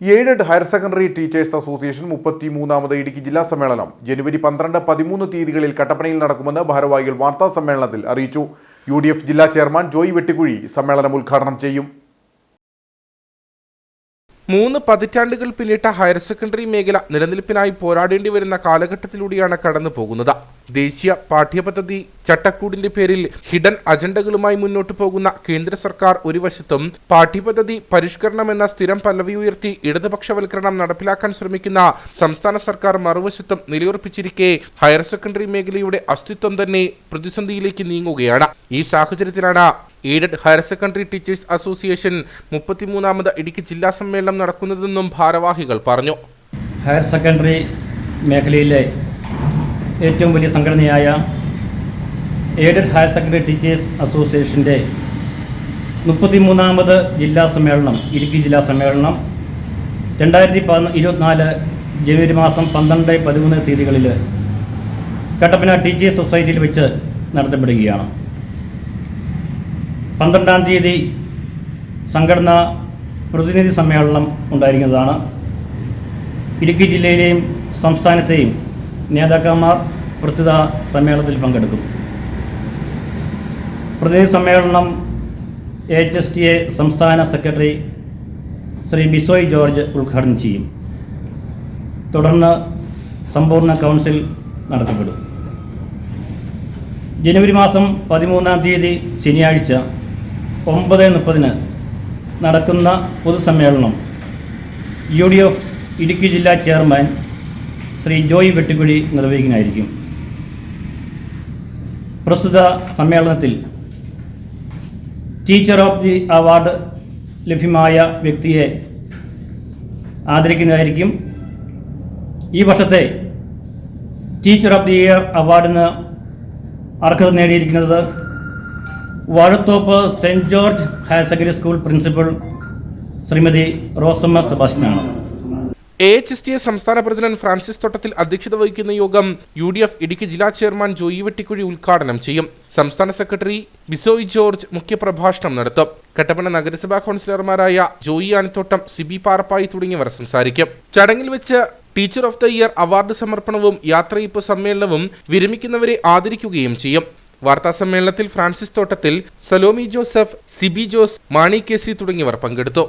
Aided higher secondary teachers association മുപ്പത്തി മൂന്നാമത് ഇടുക്കി ജില്ലാ സമ്മേളനം. ജനുവരി പന്ത്രണ്ട് പതിമൂന്ന് തീയതികളിൽ കട്ടപ്പനയിൽ നടക്കുമെന്ന് ഭാരവാഹികൾ വാർത്താ സമ്മേളനത്തിൽ അറിയിച്ചു. യു ജില്ലാ ചെയർമാൻ ജോയ് വെട്ടിക്കുഴി സമ്മേളനം ഉദ്ഘാടനം ചെയ്യും. മൂന്ന് പതിറ്റാണ്ടുകൾ പിന്നിട്ട ഹയർ സെക്കൻഡറി മേഖല നിലനിൽപ്പിനായി പോരാടേണ്ടി വരുന്ന കാലഘട്ടത്തിലൂടെയാണ് കടന്നു പോകുന്നത്. ദേശീയ പാഠ്യപദ്ധതി ചട്ടക്കൂടിന്റെ പേരിൽ ഹിഡൻ അജണ്ടകളുമായി മുന്നോട്ടു പോകുന്ന കേന്ദ്ര സർക്കാർ ഒരു വശത്തും പാഠ്യപദ്ധതി പരിഷ്കരണം എന്ന സ്ഥിരം പല്ലവി ഉയർത്തി ഇടതുപക്ഷവൽക്കരണം നടപ്പിലാക്കാൻ ശ്രമിക്കുന്ന സംസ്ഥാന സർക്കാർ മറുവശത്തും നിലയുറപ്പിച്ചിരിക്കെ ഹയർ സെക്കൻഡറി മേഖലയുടെ അസ്തിത്വം തന്നെ പ്രതിസന്ധിയിലേക്ക് നീങ്ങുകയാണ്. ഈ സാഹചര്യത്തിലാണ് aided higher secondary teachers association മുപ്പത്തിമൂന്നാമത് Idukki ജില്ലാ സമ്മേളനം നടക്കുന്നതെന്നും ഭാരവാഹികൾ പറഞ്ഞു. ഹയർ സെക്കൻഡറി മേഖലയിലെ ഏറ്റവും വലിയ സംഘടനയായ എയ്ഡഡ് ഹയർ സെക്കൻഡറി ടീച്ചേഴ്സ് അസോസിയേഷന്റെ മുപ്പത്തിമൂന്നാമത് ജില്ലാ സമ്മേളനം ഇടുക്കി ജില്ലാ സമ്മേളനം രണ്ടായിരത്തി പതിന ഇരുപത്തിനാല് ജനുവരി മാസം പന്ത്രണ്ട് പതിമൂന്ന് തീയതികളിൽ കട്ടപ്പന ടീച്ചേഴ്സ് സൊസൈറ്റിയിൽ വെച്ച് നടത്തപ്പെടുകയാണ്. പന്ത്രണ്ടാം തീയതി സംഘടനാ പ്രതിനിധി സമ്മേളനം ഉണ്ടായിരിക്കുന്നതാണ്. ഇടുക്കി ജില്ലയിലെയും സംസ്ഥാനത്തെയും നേതാക്കന്മാർ പ്രത്യുത സമ്മേളനത്തിൽ പങ്കെടുക്കും. പ്രതിനിധി സമ്മേളനം എച്ച് എസ് ടി എ സംസ്ഥാന സെക്രട്ടറി ശ്രീ ബിസോയ് ജോർജ് ഉദ്ഘാടനം ചെയ്യും. തുടർന്ന് സമ്പൂർണ കൗൺസിൽ നടത്തപ്പെടും. ജനുവരി മാസം പതിമൂന്നാം തീയതി ശനിയാഴ്ച ഒമ്പത് മുപ്പതിന് നടക്കുന്ന പൊതുസമ്മേളനം. യു ഡി എഫ് ഇടുക്കി ജില്ലാ ചെയർമാൻ ശ്രീ ജോയി വെട്ടിക്കുഴി നിർവഹിക്കുന്നതായിരിക്കും. പ്രസ്തുത സമ്മേളനത്തിൽ ടീച്ചർ ഓഫ് ദി അവാർഡ് ലഭ്യമായ വ്യക്തിയെ ആദരിക്കുന്നതായിരിക്കും. ഈ വർഷത്തെ ടീച്ചർ ഓഫ് ദി ഇയർ അവാർഡിന് അർഹത നേടിയിരിക്കുന്നത് Vazhathope Saint George higher secondary school principal Shrimati Rosamma സെബാസ്റ്റ്യനാണ്. A H S T A സംസ്ഥാന പ്രസിഡന്റ് ഫ്രാൻസിസ് തോട്ടത്തിൽ അധ്യക്ഷത വഹിക്കുന്ന യോഗം യു ഡി എഫ് ഇടുക്കി ജില്ലാ ചെയർമാൻ ജോയി വെട്ടിക്കുഴി ഉദ്ഘാടനം ചെയ്യും. സംസ്ഥാന സെക്രട്ടറി ബിസോയ് ജോർജ് മുഖ്യപ്രഭാഷണം നടത്തും. കട്ടപ്പന നഗരസഭാ കൗൺസിലർമാരായ ജോയി ആണിത്തോട്ടം സിബി പാറപ്പായി തുടങ്ങിയവർ സംസാരിക്കും. ചടങ്ങിൽ വെച്ച് teacher of the year award സമർപ്പണവും യാത്രയിപ്പ് സമ്മേളനവും വിരമിക്കുന്നവരെ ആദരിക്കുകയും ചെയ്യും. വാർത്താ സമ്മേളനത്തിൽ Francis Thottathil Salomi Joseph Sibi Jose Mani K C തുടങ്ങിയവർ പങ്കെടുത്തു.